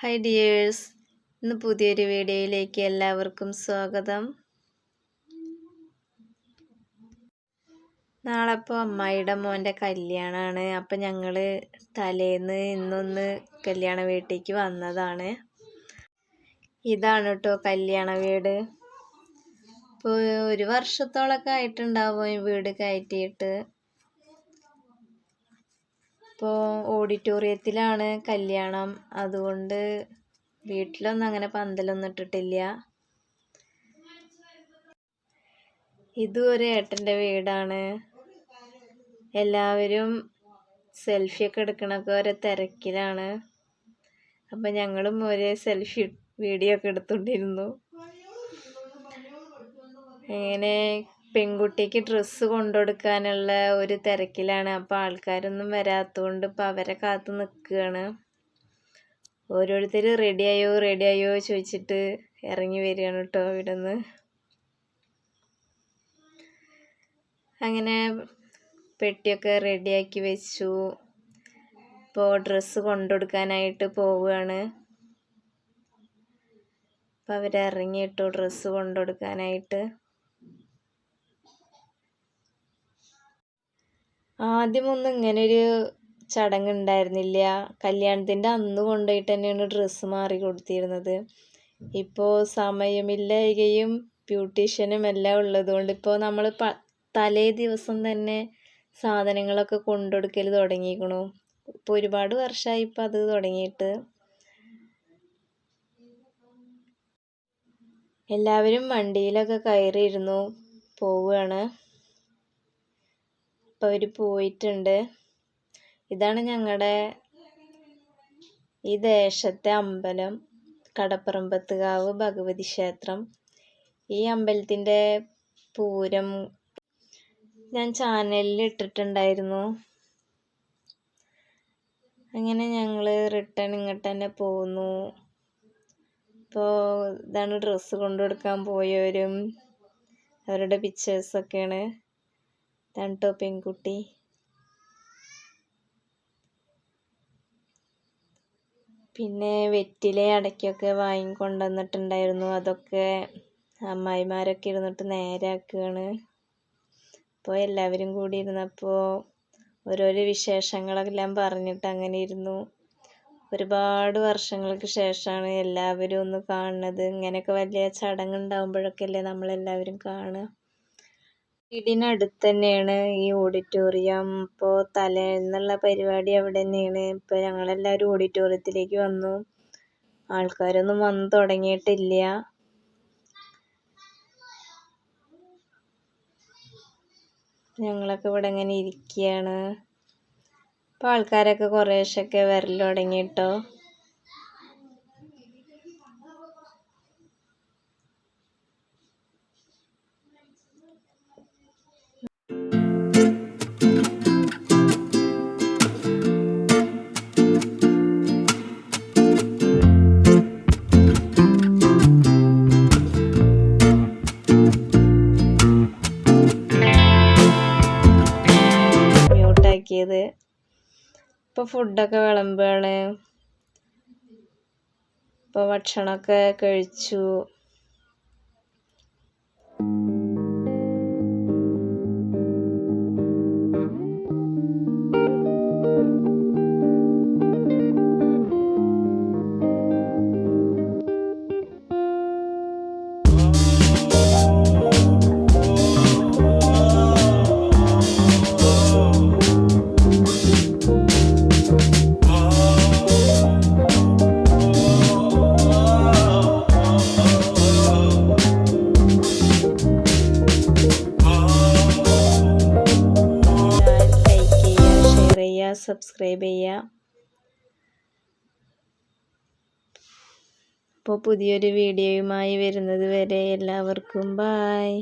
Hi dears ഇന്ന് പുതിയൊരു വീഡിയോയിലേക്ക് എല്ലാവർക്കും സ്വാഗതം. നാളെ ഇപ്പോൾ അമ്മായിയുടെ മോന്റെ കല്യാണമാണ് അപ്പം ഞങ്ങൾ തലേന്ന് ഇന്നൊന്ന് കല്യാണ വീട്ടിലേക്ക് വന്നതാണ്. ഇതാണ് കേട്ടോ കല്യാണ വീട്. ഇപ്പോൾ ഒരു വർഷത്തോളമൊക്കെ ആയിട്ടുണ്ടാവും ഈ വീട് കയറ്റിയിട്ട്. ഇപ്പോൾ ഓഡിറ്റോറിയത്തിലാണ് കല്യാണം. അതുകൊണ്ട് വീട്ടിലൊന്നും അങ്ങനെ പന്തലൊന്നും ഇട്ടിട്ടില്ല. ഇതും ഒരു ഏട്ടന്റെ വീടാണ്. എല്ലാവരും സെൽഫിയൊക്കെ എടുക്കണൊക്കെ ഓരോ തിരക്കിലാണ്. അപ്പം ഞങ്ങളും ഒരേ സെൽഫി വീഡിയോ ഒക്കെ എടുത്തുകൊണ്ടിരുന്നു ഇങ്ങനെ പെൺകുട്ടിക്ക് ഡ്രസ്സ് കൊണ്ടുകൊടുക്കാനുള്ള ഒരു തിരക്കിലാണ്. അപ്പോൾ ആൾക്കാരൊന്നും വരാത്തതുകൊണ്ട് ഇപ്പോൾ അവരെ കാത്തു നിൽക്കുകയാണ്. ഓരോരുത്തർ റെഡിയായോ റെഡിയായോ ചോദിച്ചിട്ട് ഇറങ്ങി വരികയാണ് കേട്ടോ ഇവിടെ നിന്ന് അങ്ങനെ പെട്ടിയൊക്കെ റെഡിയാക്കി വെച്ചു. ഇപ്പോൾ ഡ്രസ്സ് കൊണ്ടുകൊടുക്കാനായിട്ട് പോവുകയാണ്. അപ്പോൾ അവരിറങ്ങി ഡ്രസ്സ് കൊണ്ടുകൊടുക്കാനായിട്ട്. ആദ്യമൊന്നും ഇങ്ങനൊരു ചടങ്ങുണ്ടായിരുന്നില്ല. കല്യാണത്തിന്റെ അന്ന് കൊണ്ടുപോയിട്ട് തന്നെയാണ് ഡ്രസ്സ് മാറി കൊടുത്തിരുന്നത്. ഇപ്പോൾ സമയമില്ലായികയും ബ്യൂട്ടീഷ്യനും എല്ലാം ഉള്ളതുകൊണ്ട് ഇപ്പോൾ നമ്മൾ പ തലേ ദിവസം തന്നെ സാധനങ്ങളൊക്കെ കൊണ്ടുകൊടുക്കൽ തുടങ്ങിയിരിക്കണു. ഇപ്പോൾ ഒരുപാട് വർഷമായി ഇപ്പം അത് തുടങ്ങിയിട്ട്. എല്ലാവരും വണ്ടിയിലൊക്കെ കയറിയിരുന്നു. പോവുകയാണ്. അപ്പോൾ അവർ പോയിട്ടുണ്ട്. ഇതാണ് ഞങ്ങളുടെ ഈ ദേശത്തെ അമ്പലം. കടപ്പുറമ്പത്തുകാവ് ഭഗവതി ക്ഷേത്രം. ഈ അമ്പലത്തിന്റെ പൂരം ഞാൻ ചാനലിൽ ഇട്ടിട്ടുണ്ടായിരുന്നു. അങ്ങനെ ഞങ്ങൾ റിട്ടേൺ ഇങ്ങോട്ട് തന്നെ പോന്നു. ഇപ്പോൾ ഇതാണ് ഡ്രസ്സ് കൊണ്ടുകൊടുക്കാൻ പോയവരും അവരുടെ പിക്ചേഴ്സൊക്കെയാണ് ഇതാണ് പെൺകുട്ടി. പിന്നെ വെറ്റില അടയ്ക്കൊക്കെ വാങ്ങിക്കൊണ്ടുവന്നിട്ടുണ്ടായിരുന്നു അതൊക്കെ അമ്മായിമാരൊക്കെ ഇരുന്നിട്ട് നേരാക്കുകയാണ്. അപ്പോൾ എല്ലാവരും കൂടി ഇരുന്നപ്പോൾ ഓരോരോ വിശേഷങ്ങളെല്ലാം പറഞ്ഞിട്ട് അങ്ങനെ ഇരുന്നു. ഒരുപാട് വർഷങ്ങൾക്ക് ശേഷമാണ് എല്ലാവരും ഒന്ന് കാണുന്നത്. ഇങ്ങനെയൊക്കെ വലിയ ചടങ്ങ് ഉണ്ടാകുമ്പോഴൊക്കെ അല്ലേ നമ്മളെല്ലാവരും കാണുക. വീടിനടുത്ത് തന്നെയാണ് ഈ ഓഡിറ്റോറിയം. ഇപ്പോൾ തലേന്നുള്ള പരിപാടി അവിടെ തന്നെയാണ് ഇപ്പോൾ ഞങ്ങളെല്ലാവരും ഓഡിറ്റോറിയത്തിലേക്ക് വന്നു. ആൾക്കാരൊന്നും വന്നു തുടങ്ങിയിട്ടില്ല. ഞങ്ങളൊക്കെ ഇവിടെ ഇങ്ങനെ ഇരിക്കുകയാണ് ഇപ്പൊ ആൾക്കാരൊക്കെ കുറേശ്ശൊക്കെ വരൽ തുടങ്ങി കേട്ടോ ഇപ്പോൾ ഫുഡൊക്കെ വിളമ്പുകയാണ് ഇപ്പോൾ ഭക്ഷണമൊക്കെ കഴിച്ചു. സബ്സ്ക്രൈബ് ചെയ്യുക അപ്പോൾ പുതിയൊരു വീഡിയോയുമായി വരുന്നത് വരെ എല്ലാവർക്കും ബായ്